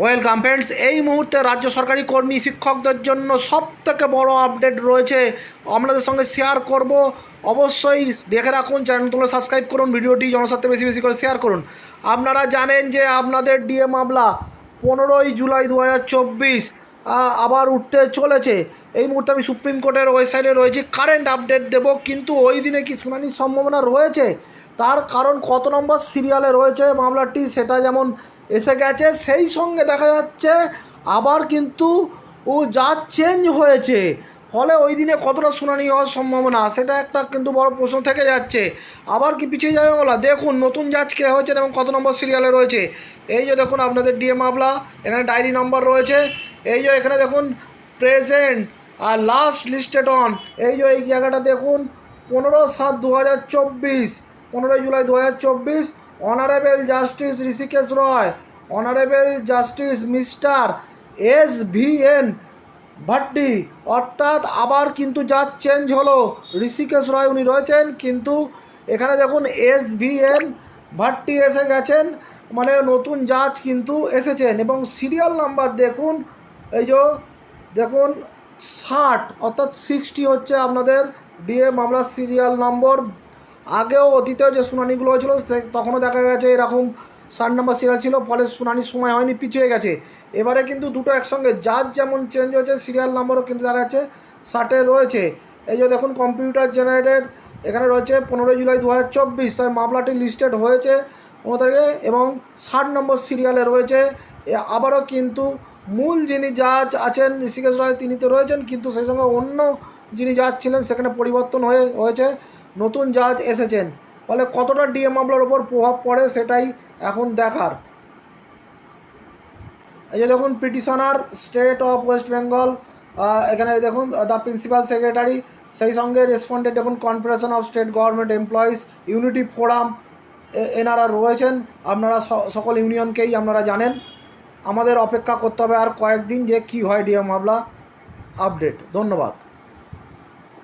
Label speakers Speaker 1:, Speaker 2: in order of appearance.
Speaker 1: Welcome friends এই মুহূর্তে রাজ্য সরকারি কর্মী শিক্ষকদের জন্য সব থেকে বড় আপডেট রয়েছে। আপনাদের সঙ্গে শেয়ার করব। অবশ্যই দেখে রাখুন চ্যানেলগুলো সাবস্ক্রাইব করুন, ভিডিওটি জনস্বার্থে বেশি বেশি করে শেয়ার করুন। আপনারা জানেন যে আপনাদের ডিএ মামলা পনেরোই জুলাই দু হাজার চব্বিশ আবার উঠতে চলেছে। এই মুহূর্তে আমি সুপ্রিম কোর্টের ওয়েবসাইটে রয়েছি কারেন্ট আপডেট দেব, কিন্তু ওই দিনে কি শুনানির সম্ভাবনা রয়েছে? তার কারণ কত নম্বর সিরিয়ালে রয়েছে মামলাটি, সেটা যেমন এসে গেছে, সেই সঙ্গে দেখা যাচ্ছে আবার কিন্তু ও জাজ চেঞ্জ হয়েছে। ফলে ওই দিনে কতটা শুনানি হওয়ার সম্ভাবনা, সেটা একটা কিন্তু বড় প্রশ্ন থেকে যাচ্ছে। আবার কি পিছিয়ে যাবে বলা? দেখুন, নতুন জাজ কে হয়েছে এবং কত নম্বর সিরিয়ালে রয়েছে। এই যে দেখুন আপনাদের ডিএ মামলা এখানে ডায়েরি নম্বর রয়েছে। এই যে এখানে দেখুন প্রেজেন্ট আর লাস্ট লিস্টেড অন এই যে এই জায়গাটা দেখুন, পনেরো সাত দু হাজার চব্বিশ, পনেরোই জুলাই দু হাজার চব্বিশ honourable justice Hrishikesh Roy, honourable justice mister S V N Bhatti. অর্থাৎ আবার কিন্তু জাজ চেঞ্জ হলো। ঋষিকেশ রয় উনি রয়েছেন, কিন্তু এখানে দেখুন এস ভি এন ভাট্টি এসে গেছেন মানে নতুন জাজ কিন্তু এসেছেন। এবং সিরিয়াল নাম্বার দেখুন, এই যে দেখুন ষাট, অর্থাৎ সিক্সটি হচ্ছে আপনাদের ডিএ মামলার সিরিয়াল নম্বর। আগেও অতীতেও যে শুনানিগুলো হয়েছিল তখনও দেখা গেছে এরকম ষাট নম্বর সিরিয়াল ছিল, ফলে শুনানির সময় হয়নি, পিছিয়ে গেছে। এবারে কিন্তু দুটো একসঙ্গে জাজ যেমন চেঞ্জ হয়েছে সিরিয়াল নম্বরও কিন্তু দেখা যাচ্ছে, ষাটে রয়েছে। এই যে দেখুন কম্পিউটার জেনারেটেড এখানে রয়েছে পনেরোই জুলাই দু হাজার চব্বিশ মামলাটি লিস্টেড হয়েছে পনেরো তারিখে, এবং ষাট নম্বর সিরিয়ালে রয়েছে। আবারও কিন্তু মূল যিনি জাজ আছেন, ঋষিকেশ রায়, তিনি তো রয়েছেন, কিন্তু সেই সঙ্গে অন্য যিনি জাজ ছিলেন, সেখানে পরিবর্তন হয়ে, হয়েছে। নতুন জাজ এসেছেন। ফলে কতটা ডিএ মামলার ওপর প্রভাব পড়ে সেটাই এখন দেখার। এই যে দেখুন, petitioner state of West Bengal এখানে দেখুন দ্য প্রিন্সিপাল সেক্রেটারি সেই সঙ্গে রেসপন্ডেড দেখুন confederation of state government employees unity forum এনারা রয়েছেন। আপনারা সকল ইউনিয়নকেই আপনারা জানেন। আমাদের অপেক্ষা করতে হবে আর কয়েকদিন যে কী হয় ডিএ মামলা আপডেট। ধন্যবাদ।